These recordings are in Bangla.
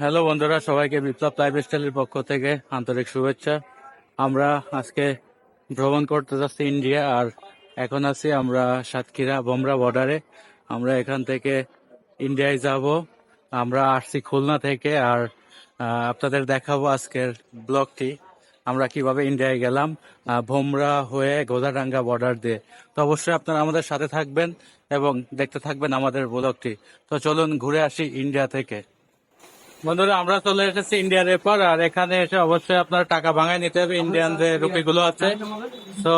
হ্যালো বন্ধুরা, সবাইকে বিপ্লব লাইফ স্টাইলের পক্ষ থেকে আন্তরিক শুভেচ্ছা। আমরা আজকে ভ্রমণ করতে যাচ্ছি ইন্ডিয়া আর এখন আছি আমরা সাতক্ষীরা বোমরা বর্ডারে আমরা এখান থেকে ইন্ডিয়ায় যাব। আমরা আসছি খুলনা থেকে, আর আপনাদের দেখাবো আজকের ব্লগটি। আমরা কীভাবে ইন্ডিয়ায় গেলাম ভোমরা হয়ে গোদাডাঙ্গা বর্ডার দিয়ে। তো অবশ্যই আপনারা আমাদের সাথে থাকবেন এবং দেখতে থাকবেন আমাদের ব্লগটি। তো চলুন ঘুরে আসি ইন্ডিয়া থেকে। বন্ধুরা, আমরা চলে এসেছি ইন্ডিয়ার এরপর আর এখানে এসে অবশ্যই আপনার টাকা ভাঙায় নিতে হবে ইন্ডিয়ান যে রুপি গুলো আছে। তো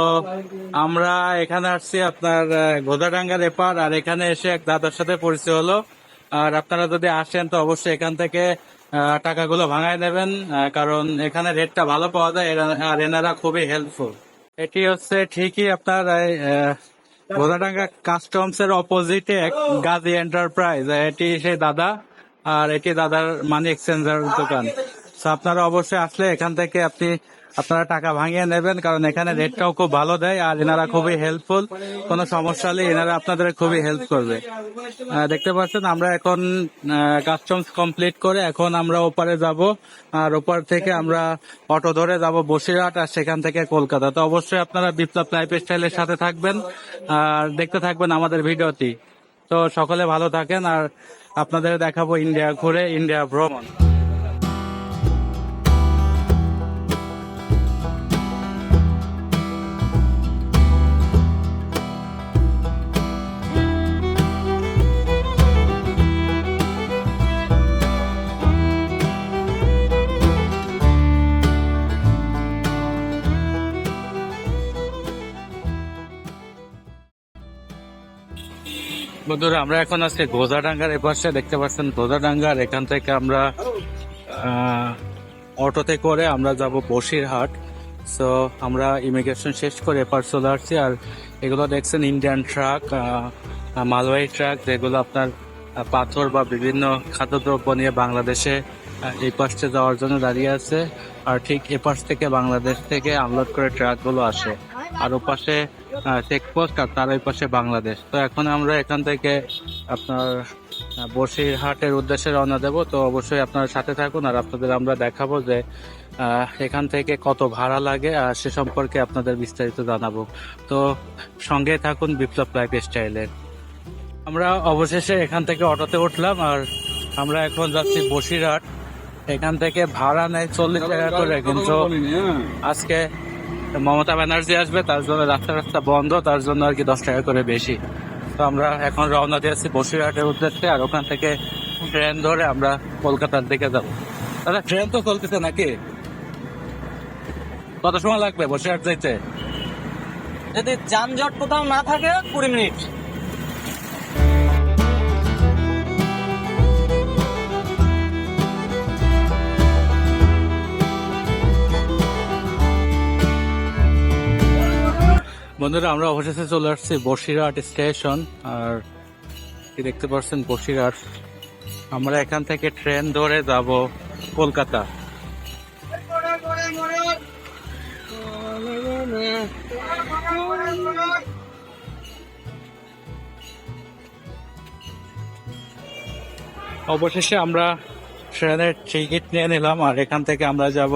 আমরা এখানে আসছি আপনার গোদাডাঙ্গার এপার আর এখানে এসে এক দাদার সাথে পরিচয় হলো। আর আপনারা যদি আসেন, তো অবশ্যই এখান থেকে টাকাগুলো ভাঙায় নেবেন কারণ এখানে রেটটা ভালো পাওয়া যায় আর এনারা খুবই হেল্পফুল এটি হচ্ছে ঠিকই আপনার গোদাডাঙ্গা কাস্টমস এর অপোজিটে গাজী এন্টারপ্রাইজ এটি সেই দাদা। আর এটি দাদার মানি এক্সচেঞ্জার দোকান। তো আপনারা অবশ্যই আসলে এখান থেকে আপনি, আপনারা টাকা ভাঙিয়ে নেবেন, কারণ এখানে রেটটাও খুব ভালো দেয় আর এনারা খুবই হেল্পফুল কোনো সমস্যা হলে এনারা আপনাদের খুবই হেল্প করবে। দেখতে পাচ্ছেন, আমরা এখন কাস্টমস কমপ্লিট করে এখন আমরা ওপারে যাব। আর ওপার থেকে আমরা অটো ধরে যাব বসিরহাট আর সেখান থেকে কলকাতা। তো অবশ্যই আপনারা বিপ্লব লাইফ স্টাইলের সাথে থাকবেন। আর দেখতে থাকবেন আমাদের ভিডিওটি। তো সকলে ভালো থাকেন আর আপনাদের দেখাবো ইন্ডিয়া ঘুরে ইন্ডিয়া ভ্রমণ। বন্ধুরা, আমরা এখন আজকে গোজাডাঙ্গার এপাশে দেখতে পাচ্ছেন গোজাডাঙ্গার, এখান থেকে আমরা অটোতে করে আমরা যাব বসিরহাট। সো আমরা ইমিগ্রেশন শেষ করে এপার চলে আসছি। আর এগুলো দেখছেন ইন্ডিয়ান ট্রাক মালবাহী ট্রাক যেগুলো আপনার পাথর বা বিভিন্ন খাদ্যদ্রব্য নিয়ে বাংলাদেশে এই পাশে যাওয়ার জন্য দাঁড়িয়ে আছে। আর ঠিক এপাশ থেকে বাংলাদেশ থেকে আনলোড করে ট্রাকগুলো আসে। আর ওপাশে চেকপোস্ট আর তার ওই পাশে বাংলাদেশ। তো এখন আমরা এখান থেকে আপনার আহ, বসিরহাটের উদ্দেশ্যে রওনা দেব। তো অবশ্যই আপনার সাথে থাকুন আর আপনাদের আমরা দেখাবো যে এখান থেকে কত ভাড়া লাগে আর সে সম্পর্কে আপনাদের বিস্তারিত জানাব। তো সঙ্গে থাকুন বিপ্লব লাইফ স্টাইলের আমরা অবশেষে এখান থেকে অটোতে উঠলাম আর আমরা এখন যাচ্ছি বসিরহাট। এখান থেকে ভাড়া নেয় চল্লিশ টাকা করে কিন্তু আজকে মমতা ব্যানার্জি আসবে, তার জন্য রাস্তা রাস্তা বন্ধ, তার জন্য আর কি দশ টাকা করে বেশি। তো আমরা এখন রওনা দিয়েছি বসিরহাটের উদ্দেশ্যে, আর ওখান থেকে ট্রেন ধরে আমরা কলকাতার দিকে যাব। দাদা, ট্রেন তো কলকাতা নাকি? কত সময় লাগবে বসিরহাট যাইতে? যদি যানজট কোথাও না থাকে, কুড়ি মিনিট। বন্ধুরা, আমরা অবশেষে চলে আসছি বসিরহাট স্টেশন, আর কি দেখতে পাচ্ছেন বসিরহাট? আমরা এখান থেকে ট্রেন ধরে যাব কলকাতা। অবশেষে আমরা ট্রেনের টিকিট নিয়ে নিলাম, আর এখান থেকে আমরা যাব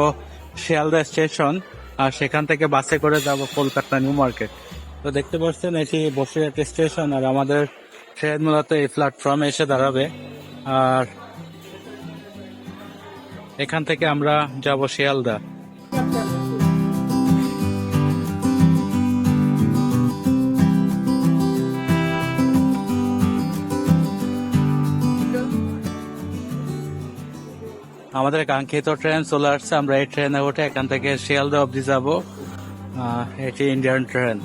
শিয়ালদা স্টেশন। আর সেখান থেকে বাসে করে যাব কলকাতা নিউ মার্কেট। তো দেখতে পাচ্ছেন, এটি বসিরহাট স্টেশন আর আমাদের ট্রেন মূলত এই প্ল্যাটফর্মে এসে দাঁড়াবে। আর এখান থেকে আমরা যাব শিয়ালদা। আমাদের কাঙ্ক্ষিত ট্রেন চলে আসছে। আমরা এই ট্রেনে উঠে এখান থেকে শিয়ালদা অবধি যাব। এটি ইন্ডিয়ান ট্রেন।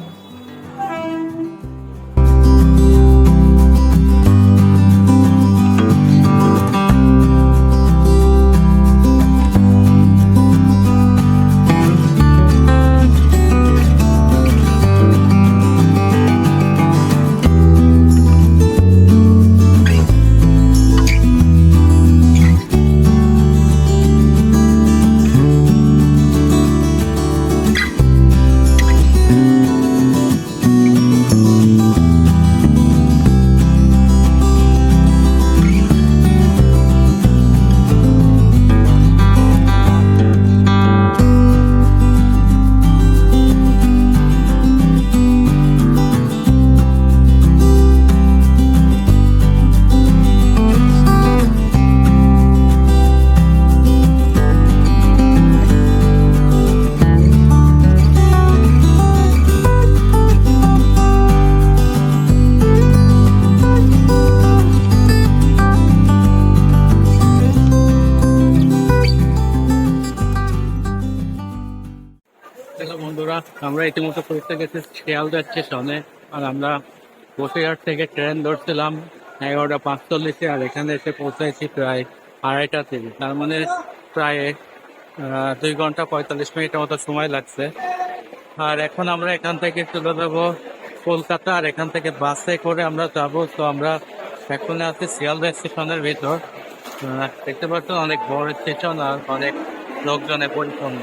আমরা ইতিমধ্যে পৌঁছে গেছি শিয়ালদা স্টেশনে, আর আমরা বসিরহাট থেকে ট্রেন ধরছিলাম এগারোটা পাঁচচল্লিশে, আর এখানে এসে পৌঁছাইছি প্রায় আড়াইটা থেকে। তার মানে প্রায় দুই ঘণ্টা পঁয়তাল্লিশ মিনিটের মতো সময় লাগছে। আর এখন আমরা এখান থেকে চলে যাব কলকাতা, আর এখান থেকে বাসে করে আমরা যাব। তো আমরা এখন আছি শিয়ালদা স্টেশনের ভিতর। দেখতে পাচ্ছেন অনেক বড় স্টেশন আর অনেক লোকজনে পরিপূর্ণ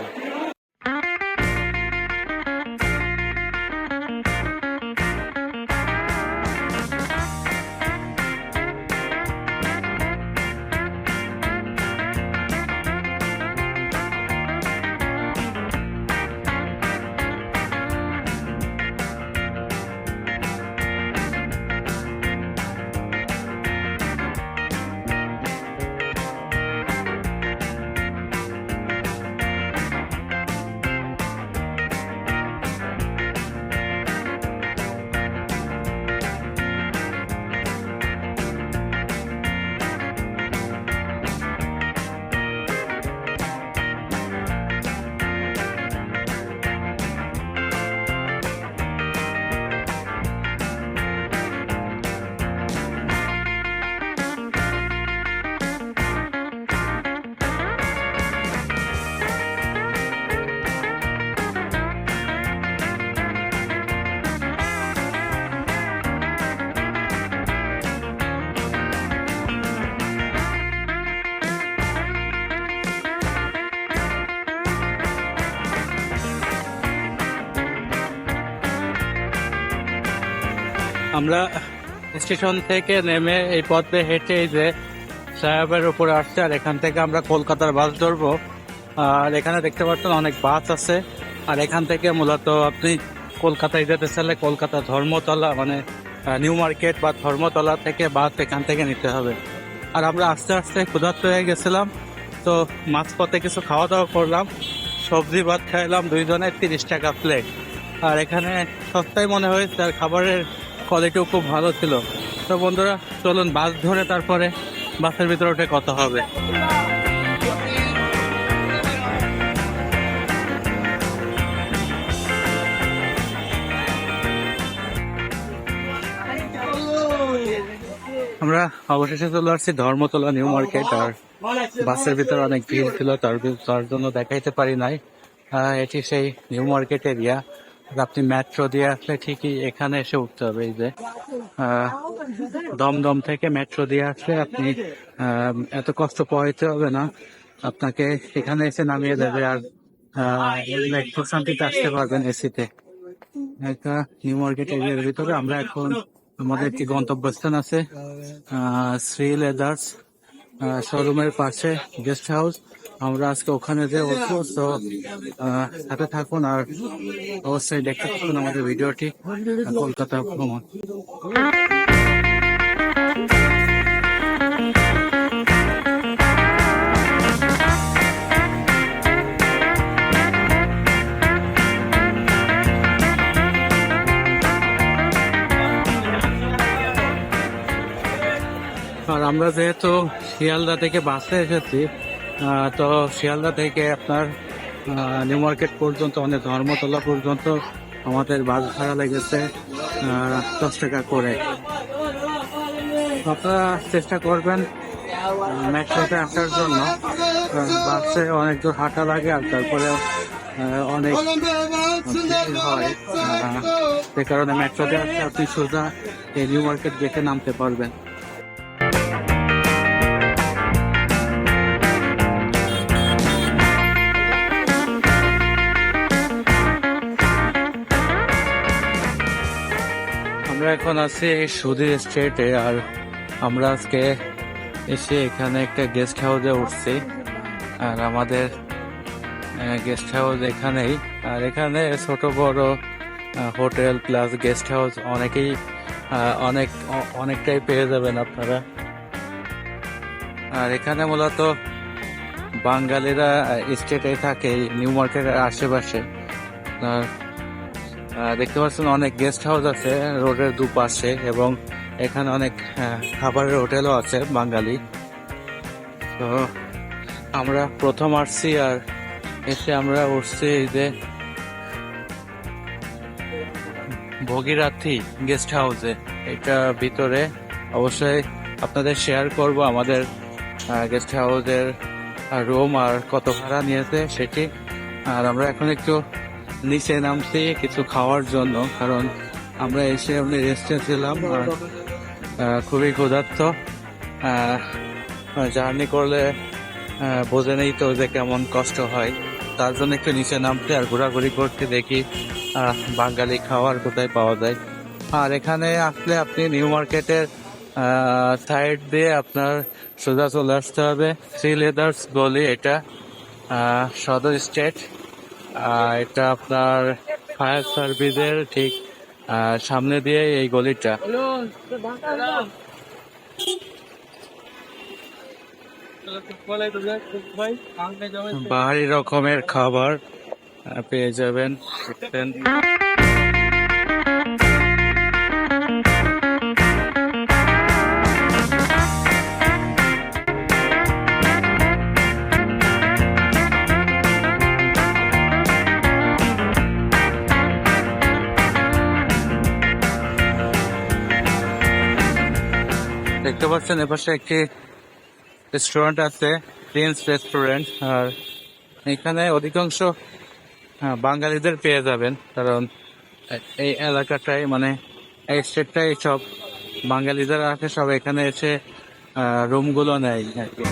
আমরা স্টেশন থেকে নেমে এই পথে হেঁটে যে সাহেবের উপরে আসছে, আর এখান থেকে আমরা কলকাতার বাস ধরবো। আর এখানে দেখতে পাচ্ছেন অনেক বাস আছে। আর এখান থেকে মূলত আপনি কলকাতায় যেতে চাইলে কলকাতা ধর্মতলা মানে নিউ মার্কেট বা ধর্মতলা থেকে বাস এখান থেকে নিতে হবে। আর আমরা আস্তে আস্তে ক্ষুধার্ত হয়ে গেছিলাম। তো মাঝপথে কিছু খাওয়া দাওয়া করলাম, সবজি ভাত খাইলাম, দুইজনে তিরিশ টাকা প্লেট আর এখানে সস্তায় মনে হয়েছে আর খাবারের কোয়ালিটিও খুব ভালো ছিল। তো বন্ধুরা, চলুন বাস ধরে তারপরে বাসের ভিতরে উঠে কত হবে। আমরা অবশেষে চলে আসছি ধর্মতলা নিউ মার্কেট, আর বাসের ভিতরে অনেক ভিড় ছিল, তার তার জন্য দেখাইতে পারি নাই। এটি সেই নিউ মার্কেট এরিয়া আপনি মেট্রো দিয়ে আসলে ঠিকই এখানে এসে উঠতে হবে, এই যে দমদম থেকে মেট্রো দিয়ে আসলে আপনি এত কষ্ট পোহাইতে হবে না। আপনাকে এখানে এসে নামিয়ে দেবে আর মেট্রো শান্তিতে আসতে পারবেন এসিতে। একটা নিউ মার্কেট এরিয়ার ভিতরে আমরা এখন আমাদের একটি গন্তব্যস্থান আছে শ্রী লেদার্স শোরুমের পাশে গেস্ট হাউস আমরা আজকে ওখানে যে উঠবো তো সাথে থাকুন আর অবশ্যই দেখতে থাকুন আমাদের ভিডিওটি। কলকাতা ভ্রমণ। আমরা যেহেতু শিয়ালদা থেকে বাসে এসেছি তো শিয়ালদা থেকে আপনার নিউ মার্কেট পর্যন্ত অনেক ধর্মতলা পর্যন্ত আমাদের বাস ভাড়া লেগেছে দশ টাকা করে। আপনারা চেষ্টা করবেন মেট্রোতে আসার জন্য। বাসে অনেক দূর হাঁটা লাগে আর তারপরে অনেক হয়। সে কারণে মেট্রোতে আসলে আপনি সোজা এই নিউ মার্কেট গেটে নামতে পারবেন। আমরা এখন আছি সুধীর স্ট্রিটে আর আমরা আজকে এসে এখানে একটা গেস্ট হাউসে উঠছি। আর আমাদের গেস্ট হাউস এখানেই। আর এখানে ছোট বড় হোটেল প্লাস গেস্ট হাউস অনেকেই অনেক, অনেকটাই পেয়ে যাবেন আপনারা। আর এখানে মূলত বাঙালিরা স্টেটে থাকে, নিউ মার্কেটের আশেপাশে। আর দেখতে পাচ্ছেন অনেক গেস্ট হাউস আছে, রোডের দুপাশে এবং এখানে অনেক খাবারের হোটেলও আছে বাঙালি। তো আমরা প্রথম আসছি আর এসে আমরা উঠছি এই যে ভগীরাথী গেস্ট হাউসে এটা ভিতরে অবশ্যই আপনাদের শেয়ার করব আমাদের গেস্ট হাউসের রুম আর কত ভাড়া নিয়েছে সেটি। আর আমরা এখন একটু নিচে নামছি কিছু খাওয়ার জন্য, কারণ আমরা এসে আপনি রেস্টে ছিলাম আর খুবই ক্ষুধার্ত। জার্নি করলে বোঝে নেই তো যে কেমন কষ্ট হয়। তার জন্য একটু নিচে নামতে আর ঘোরাঘুরি করতে দেখি বাঙালি খাবার কোথায় পাওয়া যায়। আর এখানে আসলে আপনি নিউ মার্কেটের সাইড দিয়ে আপনার সোজা চলে আসতে হবে। থ্রি লেদার্স গলি এটা সদর স্টেট এটা আপনার ফায়ার সার্ভিসের ঠিক সামনে দিয়ে এই গলিটা। বাহারি রকমের খাবার পেয়ে যাবেন। পাচ্ছেন, এপাশে একটি রেস্টুরেন্ট আছে প্রিন্স রেস্টুরেন্ট আর এখানে অধিকাংশ বাঙালিদের পেয়ে যাবেন, কারণ এই এলাকাটাই মানে এই স্টেটটাই সব বাঙালিদের আছে সব এখানে এসে রুমগুলো নেয় আর কি।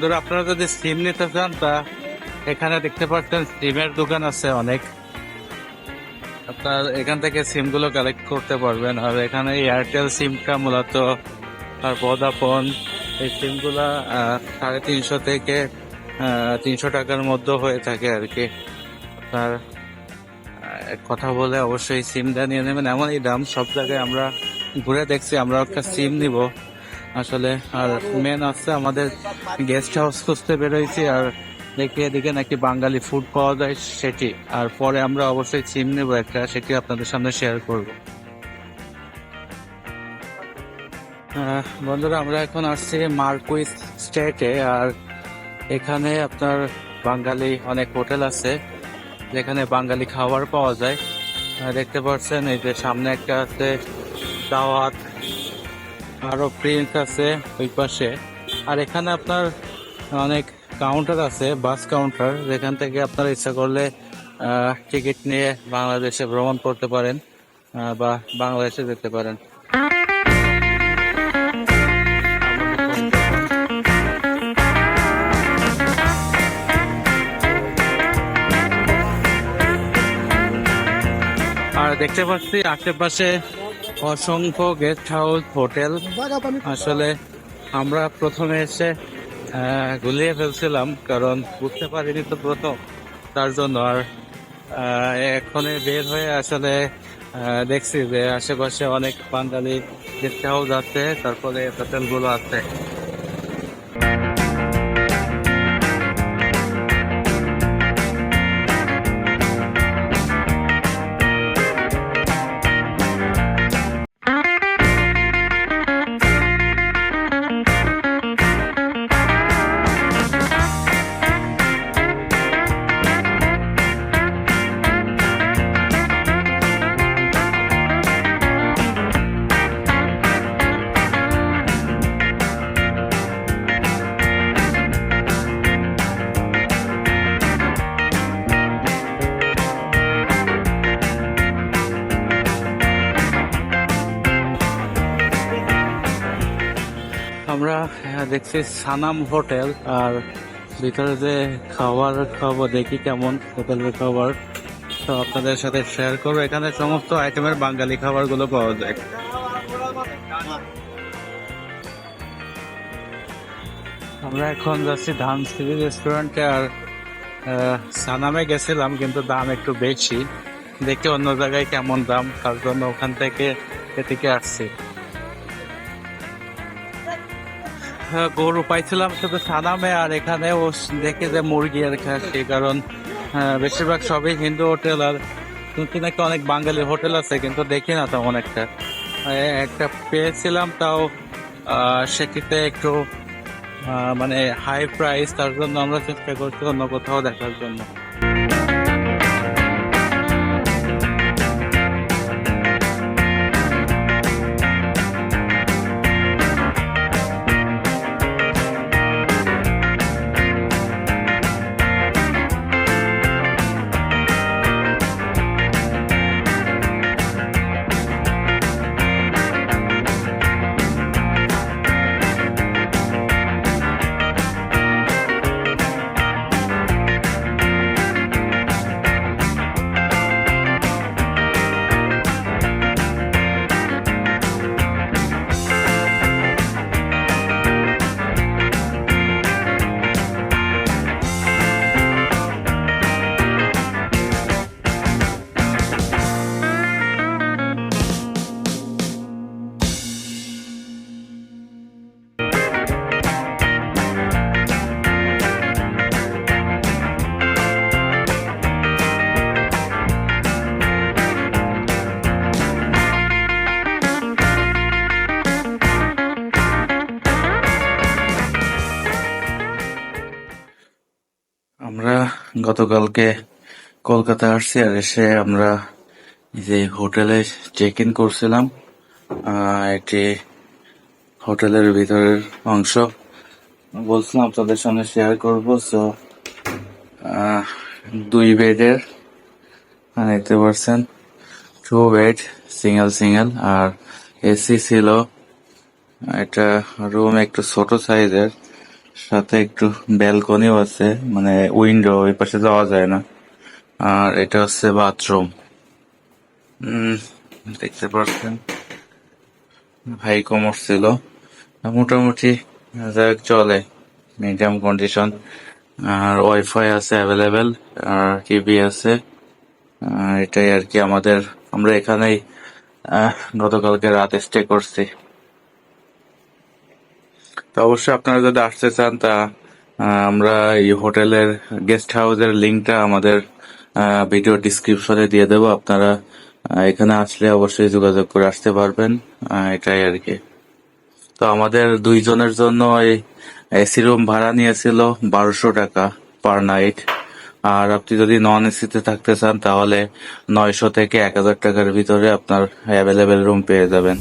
বন্ধুরা, আপনারা যদি সিম নিতে চান, তা এখানে দেখতে পাচ্ছেন সিমের দোকান আছে অনেক। আপনার এখান থেকে সিমগুলো কালেক্ট করতে পারবেন। আর এখানে এয়ারটেল সিমটা মূলত আর ভোডাফোন এই সিমগুলা সাড়ে তিনশো থেকে তিনশো টাকার মধ্যে হয়ে থাকে আর কি। আপনার কথা বলে অবশ্যই সিমটা নিয়ে নেবেন। এমনই দাম সব জায়গায় আমরা ঘুরে দেখছি আমরা একটা সিম নিব। আসলে আর মেন আছে আমাদের গেস্ট হাউস খুঁজতে বেরোইছি আর দেখি এদিকে নাকি বাঙালি ফুড পাওয়া যায় সেটি। আর পরে আমরা অবশ্যই চিম নেব একটা, সেটি আপনাদের সামনে শেয়ার করব। বন্ধুরা, আমরা এখন আসছি মার্কুইস স্টেটে আর এখানে আপনার বাঙালি অনেক হোটেল আছে, যেখানে বাঙালি খাবার পাওয়া যায়। দেখতে পাচ্ছেন এই যে সামনে একটা আছে দাওয়াত আরও প্রিন্ট আছে ওই পাশে। আর এখানে আপনার অনেক কাউন্টার আছে বাস কাউন্টার যেখান থেকে আপনারা ইচ্ছা করলে টিকিট নিয়ে বাংলাদেশে ভ্রমণ করতে পারেন বা বাংলাদেশে যেতে পারেন। আর দেখতে পাচ্ছি আশেপাশে অসংখ্য গেস্ট হাউস হোটেল আসলে আমরা প্রথমে এসে গুলিয়ে ফেলছিলাম, কারণ বুঝতে পারিনি তো প্রথম। তার জন্য আর এখনই বের হয়ে আসলে দেখছি যে আশেপাশে অনেক বাঙালি গেস্ট হাউস আছে, তারপরে হোটেলগুলো আছে। আহ, সানাম হোটেল আর ভিতরে যে খাবার খাব দেখি কেমন হোটেলের খাবার। তো আপনাদের সাথে শেয়ার করব। এখানে সমস্ত আইটেমের বাঙালি খাবারগুলো পাওয়া যায়। আমরা এখন যাচ্ছি ধানসিঁড়ি রেস্টুরেন্টে আর সানামে গেছিলাম কিন্তু দাম একটু বেশি। দেখে অন্য জায়গায় কেমন দাম তার জন্য ওখান থেকে এদিকে আসছি। গরু পাইছিলাম শুধু সানামে আর এখানে ও দেখে যে মুরগি আর খাসি কারণ আহ, বেশিরভাগ সবই হিন্দু হোটেল আর শুনছি নাকি অনেক বাঙালি হোটেল আছে কিন্তু দেখি না তেমন একটা। একটা পেয়েছিলাম তাও সেটিতে একটু মানে হাই প্রাইস তার জন্য আমরা চেষ্টা করছি অন্য কোথাও দেখার জন্য। আমরা গতকালকে কলকাতা আসছি আর এসে আমরা যে হোটেলে চেক ইন করছিলাম এটি হোটেলের ভিতরের অংশ। বলছিলাম আপনাদের সঙ্গে শেয়ার করব তো দুই বেডের দেখতে পাচ্ছেন টু বেড সিঙ্গেল সিঙ্গেল আর এসি ছিল এটা রুম একটু ছোট সাইজের সাথে একটু ব্যালকনিও আছে মানে উইন্ডো, ওই পাশে যাওয়া যায় না। আর এটা হচ্ছে বাথরুম। দেখতে পাচ্ছেন হাই কমার্স ছিল। মোটামুটি চলে। মিডিয়াম কন্ডিশন আর ওয়াইফাই আছে অ্যাভেলেবেল আর টিভি আছে। এটাই আর কি আমাদের, আমরা এখানেই গতকালকে রাতে স্টে করছি। তো অবশ্যই আপনারা যদি আসতে চান, তা আমরা এই হোটেলের গেস্ট হাউসের লিঙ্কটা আমাদের ভিডিও ডিসক্রিপশনে দিয়ে দেবো। আপনারা এখানে আসলে অবশ্যই যোগাযোগ করে আসতে পারবেন এটাই আর কি। তো আমাদের দুইজনের জন্য এই এসি রুম ভাড়া নিয়েছিল বারোশো টাকা পার নাইট আর আপনি যদি নন এসিতে থাকতে চান, তাহলে নয়শো থেকে এক হাজার টাকার ভিতরে আপনার অ্যাভেলেবেল রুম পেয়ে যাবেন।